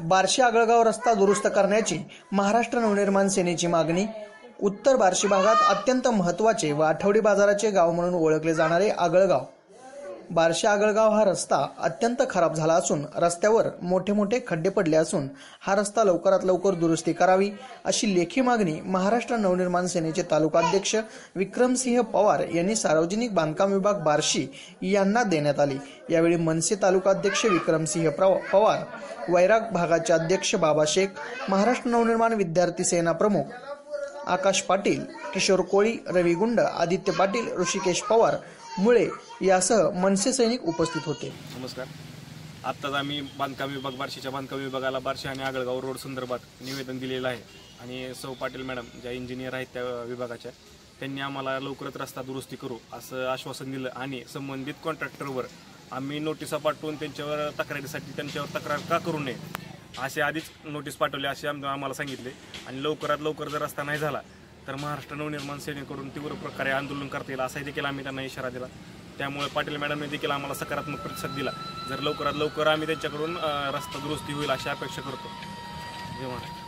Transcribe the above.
बार्शी आगळगाव रस्ता दुरुस्त करण्याची महाराष्ट्र नवनिर्माण सेनेची मागणी उत्तर बार्शी भागात अत्यंत महत्त्वाचे व आठवडी बाजाराचे गाव म्हणून ओळखले जाणारे आगळगाव. बारशे आगळगाव हा रस्ता अत्यंत खराब झाला असून रस्त्यावर मोठे मोठे खड्डे पडले असून हा रस्ता लवकरात लवकर दुरुस्ती करावी अशी लेखी मागणी महाराष्ट्र नवनिर्माण सेनेचे तालुकाध्यक्ष विक्रमसिंह पवार यांनी सार्वजनिक बांधकाम विभाग बार्शी यांना देण्यात आली. यावेळी मनसे तालुकाध्यक्ष विक्रमसिंह प्रव- पवार वैराग भागाचे अध्यक्ष बाबा शेख महाराष्ट्र नवनिर्माण विद्यार्थी सेना प्रमुख आकाश पाटील किशोर कोळी रवी गुंड आदित्य पाटील ऋषिकेश पवार मुळे यासह मनसे सैनिक उपस्थित होते. नमस्कार. आत्ताच आम्ही बांधकाम विभाग बार्शीच्या बांधकाम विभागाला बार्शी आणि आगळगाव रोड संदर्भात निवेदन दिलेलं आहे. आणि सौ पाटील मॅडम ज्या इंजिनियर आहेत त्या विभागाच्या त्यांनी आम्हाला लवकरच रस्ता दुरुस्ती करू असं आश्वासन दिलं आणि संबंधित कॉन्ट्रॅक्टरवर आम्ही नोटिसा पाठवून त्यांच्यावर तक्रारीसाठी त्यांच्यावर तक्रार का करू नये असे आधीच नोटीस पाठवले असे आम- आम्हाला सांगितले. आणि लवकरात लवकर जर रस्ता नाही झाला तर महाराष्ट्र नवनिर्माण सेनेकडून तीव्र प्रकारे आंदोलन करता येईल असाही देखील आम्ही त्यांना इशारा दिला. त्यामुळे पाटील मॅडमने देखील आम्हाला सकारात्मक प्रतिसाद दिला. जर लवकरात लवकर आम्ही त्यांच्याकडून रस्ता दुरुस्ती होईल अशी अपेक्षा करतो. जय महाराष्ट्र.